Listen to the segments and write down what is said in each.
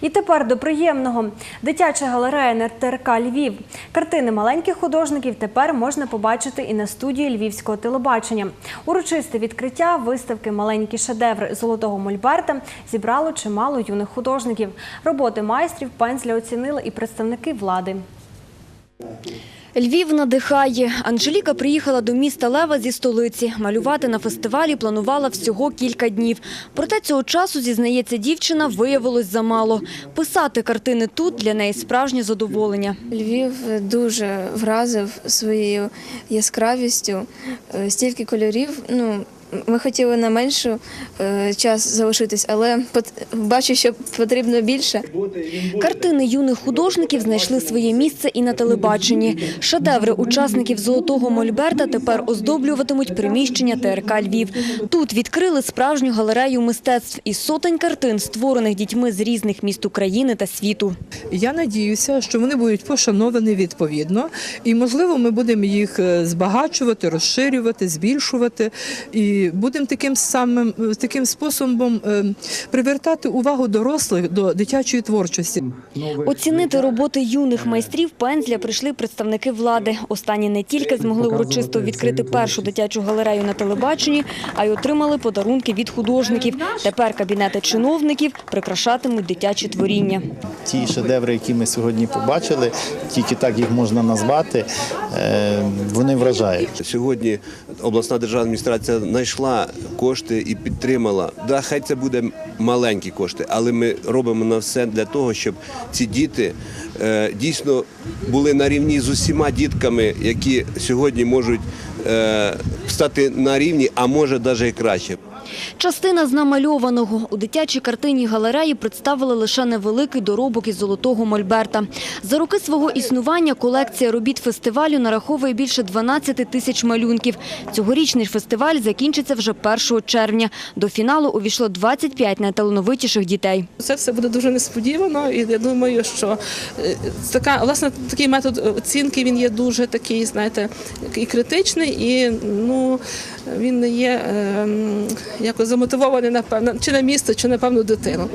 І тепер до приємного. Дитяча галерея НРТРК Львів. Картини маленьких художників тепер можна побачити і на студії львівського телебачення. Урочисте відкриття виставки Маленькі шедеври золотого мольберта зібрало чимало юних художників. Роботи майстрів пензля оцінили і представники влади. Львів надихає. Анжеліка приїхала до міста Лева зі столиці. Малювати на фестивалі планувала всього кілька днів. Проте цього часу, зізнається дівчина, виявилось замало. Писати картини тут для неї справжнє задоволення. Львів дуже вразив своєю яскравістю, е, стільки кольорів. Ну, ми хотіли на меншу е, час залишитись, але бачу, що потрібно більше. Картини юних художників знайшли своє місце і на телебаченні. Шедеври учасників «Золотого Мольберта» тепер оздоблюватимуть приміщення ТРК Львів. Тут відкрили справжню галерею мистецтв із сотень картин, створених дітьми з різних міст України та світу. Я надіюся, що вони будуть пошановані відповідно, і можливо, ми будемо їх е, збагачувати, розширювати, збільшувати, і будемо таким самим таким способом е, привертати увагу дорослих до дитячої творчості. Оцінити роботи юних майстрів пензля прийшли представники влади. Останні не тільки змогли урочисто відкрити першу дитячу галерею на телебаченні, а й отримали подарунки від художників. Тепер кабінети чиновників прикрашатимуть дитячі творіння. Ті шедеври, які ми сьогодні побачили, тільки так їх можна назвати, е, вони вражають. Сьогодні обласна державна адміністрація знайшла кошти і підтримала. Да, хай це буде маленькі кошти, але ми робимо на все для того, щоб ці діти е, дійсно були на рівні з усіма дітками, які сьогодні можуть е, стати на рівні, а може навіть і краще. Частина з намальованого. У дитячій картині галереї представили лише невеликий доробок із золотого мольберта. За роки свого існування колекція робіт фестивалю нараховує більше 12 тисяч малюнків. Цьогорічний фестиваль закінчиться вже 1 червня. До фіналу увійшло 25 найталановитіших дітей. Це все буде дуже несподівано, і я думаю, що е, така власне такий метод оцінки він є дуже такий, знаєте, і критичний, і ну він не є ем, якось замотивований напевно, чи на місто, чи напевно дитину.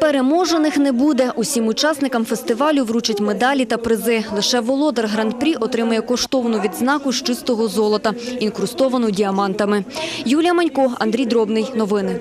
Переможених не буде. Усім учасникам фестивалю вручать медалі та призи. Лише володар гран-прі отримає коштовну відзнаку з чистого золота, інкрустовану діамантами. Юлія Манько, Андрій Дробний. Новини.